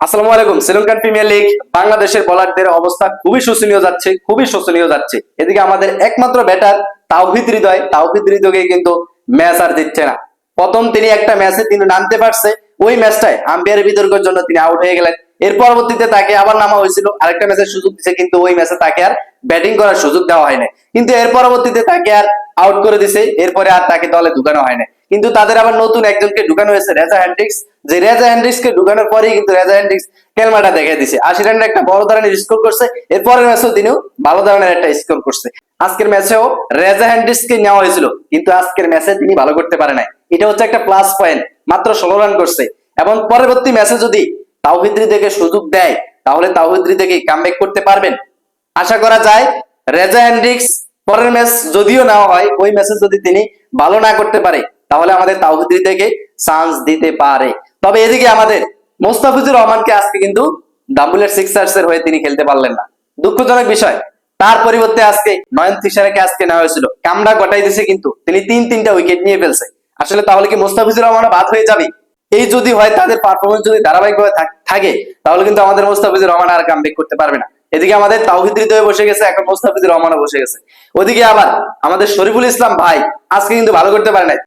আসসালামু আলাইকুম Sri Lankan premier league, বাংলাদেশের বোলারদের অবস্থা খুবই শোচনীয় যাচ্ছে, খুবই শোচনীয় যাচ্ছে। এদিকে আমাদের একমাত্র ব্যাটার তাওহিদ হৃদয় তাওহিদ হৃদয়কে কিন্তু ম্যাচ আর দিচ্ছে না। প্রথম তিনি একটা ম্যাচে তিনি নামতে পারছে, ওই ম্যাচটায় আম্পায়ারের বিতর্কের জন্য তিনি আউট হয়ে গেলেন। এর পরবর্তীতে তাকে আবার নামা হয়েছিল, আরেকটা ম্যাচের সুযোগ দিছে, কিন্তু ওই ম্যাচে তাকে আর ব্যাটিং করার সুযোগ দেওয়া হয় না কিন্তু এর পরবর্তীতে তাকে আর আউট করে দিছে, এরপরে আর তাকে দলে ঢুকানো হয় না কিন্তু তাদের আবার নতুন একজনকে ঢুকানো হয়েছে রেজা হ্যান্ড্রিক্স যে রেজা হ্যান্ড্রিক্স কে ঢুকানোর পরেই কিন্তু রেজা হ্যান্ড্রিক্স খেলমাটা দেখে দিছে। আশি রানের একটা বড় ধরনের স্কোর করছে। এরপরের ম্যাচেও তিনিও ভালো ধরনের একটা স্কোর করছে। আজকের ম্যাচেও রেজা হ্যান্ড্রিক্স কে নেওয়া হয়েছিল, কিন্তু আজকের ম্যাচে তিনি ভালো করতে পারে নাই। এটা হচ্ছে একটা প্লাস পয়েন্ট মাত্র ষোলো রান করছে। এবং পরবর্তী ম্যাচে যদি তাওহিদ্রি থেকে সুযোগ দেয়, তাহলে তাওহিদ্রি থেকে কামব্যাক করতে পারবেন। আশা করা যায় রেজা হ্যান্ড্রিক্স পরের ম্যাচ যদিও নেওয়া হয়, ওই ম্যাচে যদি তিনি ভালো না করতে পারে, তাহলে আমাদের তাওহিদ্রি থেকে চান্স দিতে পারে। তবে এদিকে আমাদের মোস্তাফিজুর রহমানকে আজকে কিন্তু ডাবুলের সিক্সার্স এর হয়ে তিনি খেলতে পারলেন না। দুঃখজনক বিষয়, তার পরিবর্তে আজকে নয়ন তিশারাকে আজকে নেওয়া হয়েছিল। কামড়া গটাই দিছে কিন্তু তিনি তিন তিনটা উইকেট নিয়ে ফেলছে। আসলে তাহলে কি মোস্তাফিজুর রহমান বাদ হয়ে যাবে? এই যদি হয় তাদের পারফরমেন্স যদি ধারাবাহিকভাবে থাকে তাহলে কিন্তু আমাদের মোস্তাফিজুর রহমান আর কামব্যাক করতে পারবে না। এদিকে আমাদের তাওহিদ হৃদয়ে বসে গেছে, এখন মোস্তাফিজুর রহমানও বসে গেছে। ওদিকে আবার আমাদের শরীফুল ইসলাম ভাই আজকে কিন্তু ভালো করতে পারে নাই।